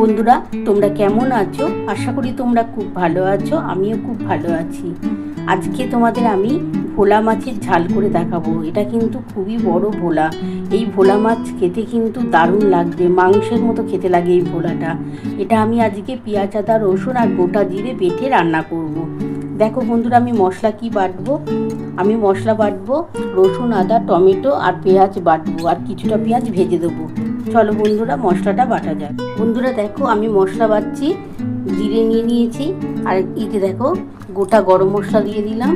বন্ধুরা, তোমরা কেমন আছো? আশা করি তোমরা খুব ভালো আছো, আমিও খুব ভালো আছি। আজকে তোমাদের আমি ভোলা মাছের ঝাল করে দেখাবো। এটা কিন্তু খুবই বড় ভোলা। এই ভোলা মাছ খেতে কিন্তু দারুণ লাগবে, মাংসের মতো খেতে লাগে এই ভোলাটা। এটা আমি আজকে পেঁয়াজ, আদা, রসুন আর গোটা জিরে বেটে রান্না করব। দেখো বন্ধুরা, আমি মশলা কি বাটবো? আমি মশলা বাটবো, রসুন, আদা, টমেটো আর পেঁয়াজ বাটবো। আর কিছুটা পেঁয়াজ ভেজে দেবো। চলো বন্ধুরা, মশলাটা বাটা যাক। বন্ধুরা দেখো, আমি মশলা বাটছি, জিরে নিয়ে নিয়েছি, আর যে দেখো, গোটা গরম মশলা দিয়ে দিলাম,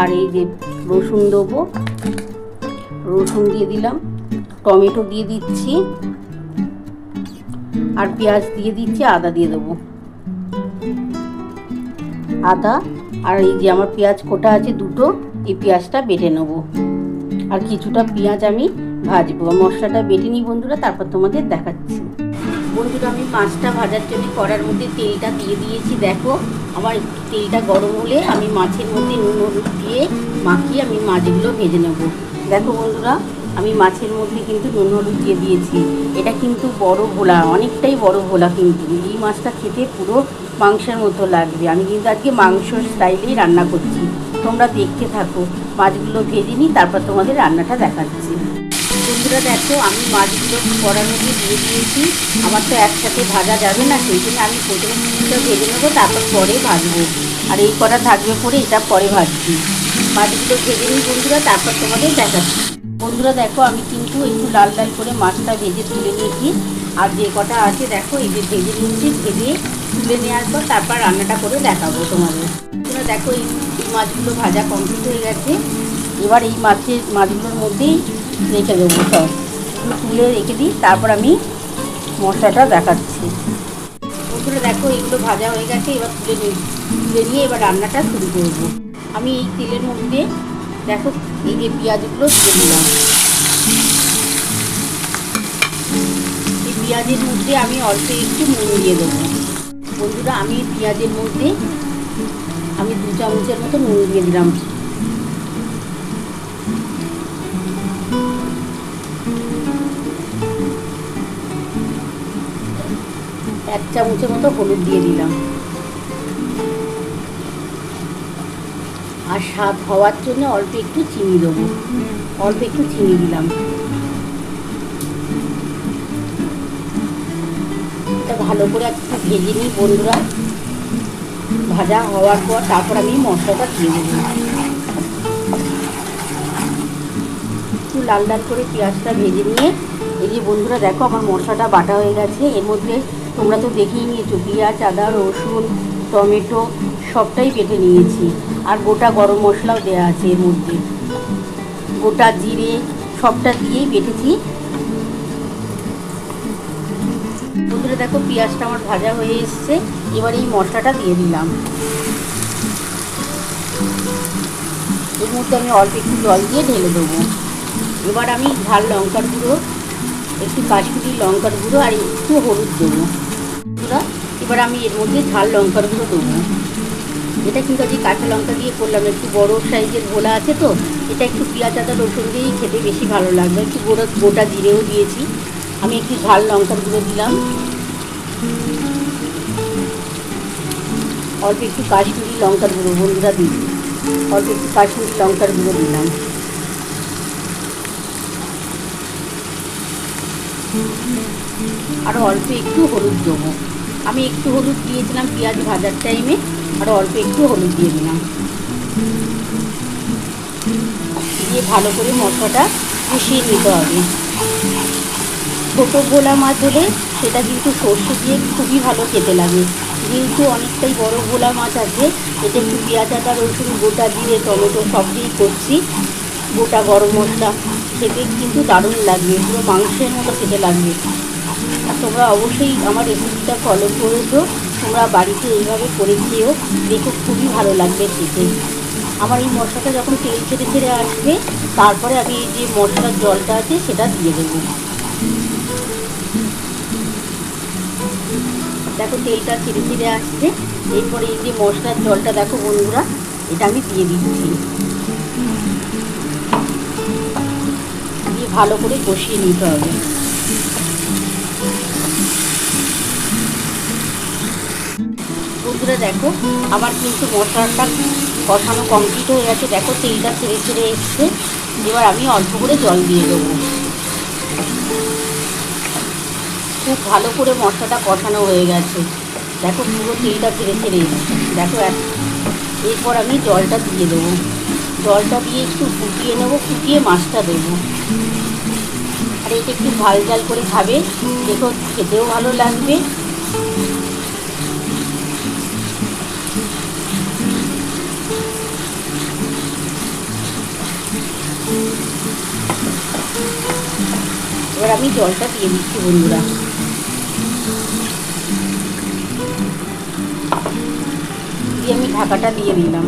আর এই যে রসুন দেবো, রসুন দিয়ে দিলাম, টমেটো দিয়ে দিচ্ছি, আর পেঁয়াজ দিয়ে দিচ্ছি, আদা দিয়ে দেবো। আদা, আর এই যে আমার পেঁয়াজ কোটা আছে দুটো, এই পেঁয়াজটা বেটে নেব। আর কিছুটা পেঁয়াজ আমি ভাজবো। মশলাটা বেটে নিই বন্ধুরা, তারপর তোমাদের দেখাচ্ছি। বন্ধুরা, আমি মাছটা ভাজার জন্য কড়ার মধ্যে তেলটা দিয়ে দিয়েছি। দেখো, আমার তেলটা গরম হলে আমি মাছের মধ্যে নুন, হলুদ দিয়ে মাখিয়ে আমি মাছগুলো ভেজে নেব। দেখো বন্ধুরা, আমি মাছের মধ্যে কিন্তু নুন, হলুদ দিয়ে দিয়েছি। এটা কিন্তু বড় ভোলা অনেকটাই বড় ভোলা কিন্তু। এই মাছটা খেতে পুরো মাংসের মতো লাগবে। আমি কিন্তু আজকে মাংস স্টাইলেই রান্না করছি। তোমরা দেখতে থাকো। মাছগুলো ভেজে নিই, তারপর তোমাদের রান্নাটা দেখাচ্ছি। বন্ধুরা দেখো, আমি মাছগুলো কড়ার মধ্যে দিয়ে দিয়েছি। আমার তো একসাথে ভাজা যাবে না, সেই জন্য আমি প্রথমে কিছুটা ভেজে নেব, তারপর পরে ভাজবো। আর এই কটা থাকবে পরে, এটা পরে ভাজছি। মাছগুলো ভেজে নিই বন্ধুরা, তারপর তোমাদের দেখাচ্ছি। বন্ধুরা দেখো, আমি কিন্তু একটু লাল লাল করে মাছটা ভেজে তুলে নিয়েছি। আর যে কটা আছে, দেখো, এই যে ভেজে নিয়েছি, ভেজে তুলে নেওয়ার পর তারপর রান্নাটা করে দেখাবো তোমাদের। দেখো এই মাছগুলো ভাজা কমপ্লিট হয়ে গেছে। এবার এই মাছের মাছগুলোর মধ্যেই রেখে দেবো সব। তুলে রেখে দিই, তারপর আমি মশলাটা দেখাচ্ছি। বন্ধুরা দেখো, এগুলো ভাজা হয়ে গেছে, এবার তুলে তুলে নিয়ে এবার রান্নাটা শুরু করব। আমি এই তেলের মধ্যে দেখো, এই যে পেঁয়াজগুলো দিয়ে দিলাম। এই পেঁয়াজের মধ্যে আমি অল্প একটু নুন দিয়ে দেবো। বন্ধুরা, আমি পেঁয়াজের মধ্যে আমি দু চামচের মতো নুন দিয়ে দিলাম। এক চামচের মতো হলুদ দিয়ে দিলাম। আর স্বাদ হওয়ার জন্য অল্প একটু চিনি দেবো। অল্প একটু চিনি দিলাম। ভালো করে একটু ভেজে নিই বন্ধুরা। ভাজা হওয়ার পর তারপর আমি মশলাটা দিয়ে দেবো। একটু লাল লাল করে পেঁয়াজটা ভেজে নিয়ে, এই যে বন্ধুরা দেখো আমার মশলাটা বাটা হয়ে গেছে। এর মধ্যে তোমরা তো দেখেই নিয়েছো, পেঁয়াজ, আদা, রসুন, টমেটো সবটাই কেটে নিয়েছি। আর গোটা গরম মশলাও দেওয়া আছে এর মধ্যে। গোটা জিরে সবটা দিয়েই বেটেছি। বন্ধুরা, দেখো পেঁয়াজটা আমার ভাজা হয়ে এসছে। এবার এই মশলাটা দিয়ে দিলাম। এর মধ্যে আমি অল্প একটু জল দিয়ে ঢেলে দেবো। এবার আমি ঝাল লঙ্কার গুঁড়ো, একটু কাশ্মীরি লঙ্কার গুঁড়ো আর একটু হলুদ দেবো। এবার আমি এর মধ্যে ঝাল লঙ্কার গুঁড়ো দেবো। এটা কিন্তু আজকে কাঁচা লঙ্কা দিয়ে করলাম, একটু বড় সাইজের ভোলা আছে তো। এটা একটু পেঁয়াজ, আদা, রসুন দিয়েই খেতে বেশি ভালো লাগবে। একটু গোটা গোটা জিরেও দিয়েছি। আমি একটু ঝাল লঙ্কার গুঁড়ো দিলাম। অল্প একটু কাশ্মীরি লঙ্কার গুঁড়ো, বন্ধুরা দিই অল্প একটু কাশ্মীরি লঙ্কার গুঁড়ো দিলাম। আর অল্প একটু হলুদ দেবো। আমি একটু হলুদ দিয়েছিলাম পেঁয়াজ ভাজার টাইমে আর অল্প একটু হলুদ দিয়ে দিলাম। দিয়ে ভালো করে মশলাটা কষিয়ে নিতে হবে। ছোটো গোলা মাছ হলে সেটা কিন্তু সর্ষে দিয়ে খুবই ভালো খেতে লাগে। যেহেতু অনেকটাই বড় গোলা মাছ আছে এটা একটু পেঁয়াজ আদা, রসুন গোটা দিয়ে টমেটো সব দিয়েই করছি, গোটা গরম মশলা। খেতে কিন্তু দারুণ লাগবে, পুরো মাংসের মতো খেতে লাগবে। আর তোমরা অবশ্যই আমার রেসিপিটা ফলো করেছ, তোমরা বাড়িতে এইভাবে করে খেয়েও দেখো খুবই ভালো লাগবে খেতে। আমার এই মশলাটা যখন তেল ছেড়ে ছেড়ে আসবে, তারপরে আমি এই যে মশলার জলটা আছে, সেটা দিয়ে দেবো। দেখো তেলটা ছেড়ে ছেড়ে আসছে। এরপরে এই যে মশলার জলটা দেখো বন্ধুরা, এটা আমি দিয়ে দিচ্ছি। দিয়ে ভালো করে কষিয়ে নিতে হবে। বন্ধুরা দেখো আমার কিন্তু মশলাটা কষানো কমপ্লিট হয়ে গেছে। দেখো তেলটা ছেড়ে ছেড়ে এসছে। এবার আমি অল্প করে জল দিয়ে দেবো। খুব ভালো করে মশলাটা কষানো হয়ে গেছে। দেখো পুরো তেলটা ছেড়ে ছেড়ে দেখো এরপর আমি জলটা দিয়ে দেবো। জলটা দিয়ে একটু ফুটিয়ে নেব, ফুটিয়ে মাছটা দেবো। আর এটা একটু ঝাল ঝাল করে খাবে। দেখো খেতেও ভালো লাগবে। এবার আমি জলটা দিয়ে দিচ্ছি বন্ধুরা। আমি ঢাকাটা দিয়ে দিলাম।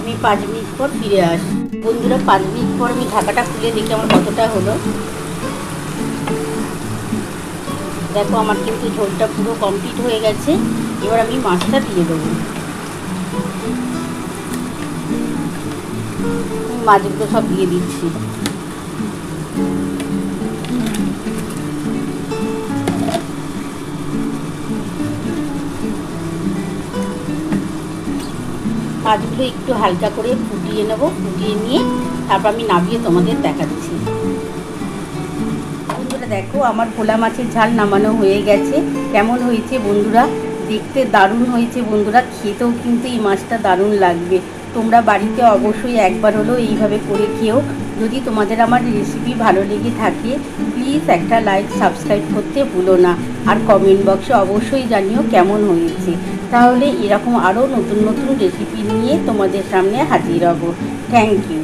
আমি পাঁচ মিনিট পর ফিরে আসি বন্ধুরা, পাঁচ মিনিট পর আমি ঢাকাটা খুলে দেখি আমার কতটা হলো। দেখো, আমার কিন্তু ঝোলটা পুরো কমপ্লিট হয়ে গেছে। এবার আমি মাছটা দিয়ে দেবো। মাছগুলো সব দিয়ে দিচ্ছি। মাছগুলো একটু হালকা করে ফুটিয়ে নেব, ফুটিয়ে নিয়ে তারপর আমি নামিয়ে তোমাদের দেখাচ্ছি। বন্ধুরা দেখো, আমার ভোলা মাছের ঝাল নামানো হয়ে গেছে। কেমন হয়েছে বন্ধুরা? দেখতে দারুণ হয়েছে বন্ধুরা। খেতেও কিন্তু এই মাছটা দারুণ লাগবে। তোমরা বাড়িতে অবশ্যই একবার হলেও এইভাবে করে খেও। যদি তোমাদের আমার রেসিপি ভালো লেগে থাকে প্লিজ একটা লাইক সাবস্ক্রাইব করতে ভুলো না। আর কমেন্ট বক্সে অবশ্যই জানিও কেমন হয়েছে। তাহলে এরকম আরও নতুন নতুন রেসিপি নিয়ে তোমাদের সামনে হাজির হব। Thank you